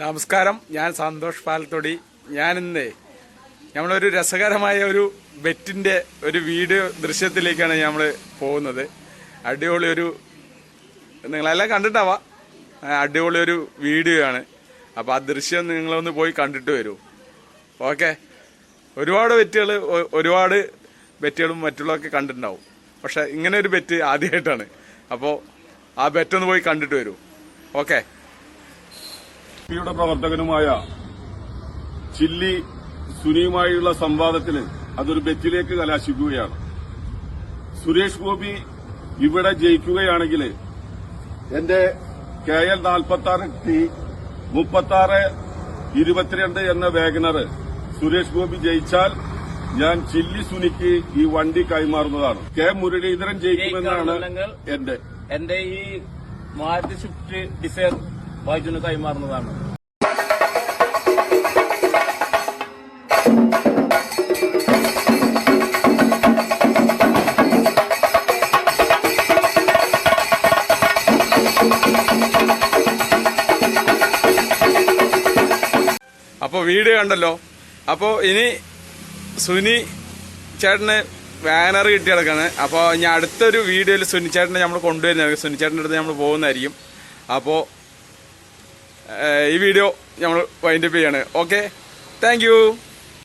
നമസ്കാരം. ഞാൻ സന്തോഷ് പാലത്തൊടി. ഞാനിന്ന് നമ്മളൊരു രസകരമായ ഒരു ബെറ്റിന്റെ ഒരു വീഡിയോ ദൃശ്യത്തിലേക്കാണ് നമ്മൾ പോകുന്നത്. അടിപൊളി ഒരു നിങ്ങളെല്ലാം കണ്ടിട്ടാവാ. അടിപൊളി ഒരു വീഡിയോ ആണ്. അപ്പോൾ ആ ദൃശ്യം നിങ്ങളൊന്ന് പോയി കണ്ടിട്ട് വരൂ. ഓക്കെ. ഒരുപാട് ബെറ്റുകൾ ഒരുപാട് ബെറ്റുകളും മറ്റുള്ളതൊക്കെ കണ്ടിട്ടുണ്ടാവും. പക്ഷെ ഇങ്ങനെ ഒരു ബെറ്റ് ആദ്യമായിട്ടാണ്. അപ്പോൾ ആ ബെറ്റൊന്ന് പോയി കണ്ടിട്ട് വരൂ. ഓക്കെ. പിയുടെ പ്രവർത്തകനുമായ ചില്ലി സുനിയുമായുള്ള സംവാദത്തിന് അതൊരു ബെറ്റിലേക്ക് കലാശിക്കുകയാണ്. സുരേഷ് ഗോപി ഇവിടെ ജയിക്കുകയാണെങ്കിൽ എന്റെ കെ എൽ നാൽപ്പത്തി ആറ് ടി മുപ്പത്തി ആറ് ഇരുപത്തിരണ്ട് എന്ന വേഗനർ സുരേഷ് ഗോപി ജയിച്ചാൽ ഞാൻ ചില്ലി സുനിക്ക് ഈ വണ്ടി കൈമാറുന്നതാണ്. കെ മുരളീധരൻ ജയിക്കുമെന്നാണ് എന്റെ എന്റെ ഈ മാരുതി സ്വിഫ്റ്റ് ഡിസയർ വൈദ്യുന് കൈമാറുന്നതാണ്. അപ്പോൾ വീഡിയോ കണ്ടല്ലോ. അപ്പോൾ ഇനി സുനി ചേട്ടന് വാനർ കിട്ടി കിടക്കാണ് അപ്പോൾ ഇനി അടുത്തൊരു വീഡിയോയിൽ സുനി ചേട്ടനെ നമ്മൾ കൊണ്ടുവരുന്നതായിരിക്കും. സുനി ചേട്ടന്റെ അടുത്ത് നമ്മൾ പോകുന്നതായിരിക്കും. അപ്പോൾ ഈ വീഡിയോ നമ്മൾ വൈൻഡപ്പ് ചെയ്യാണ്. ഓക്കെ? താങ്ക്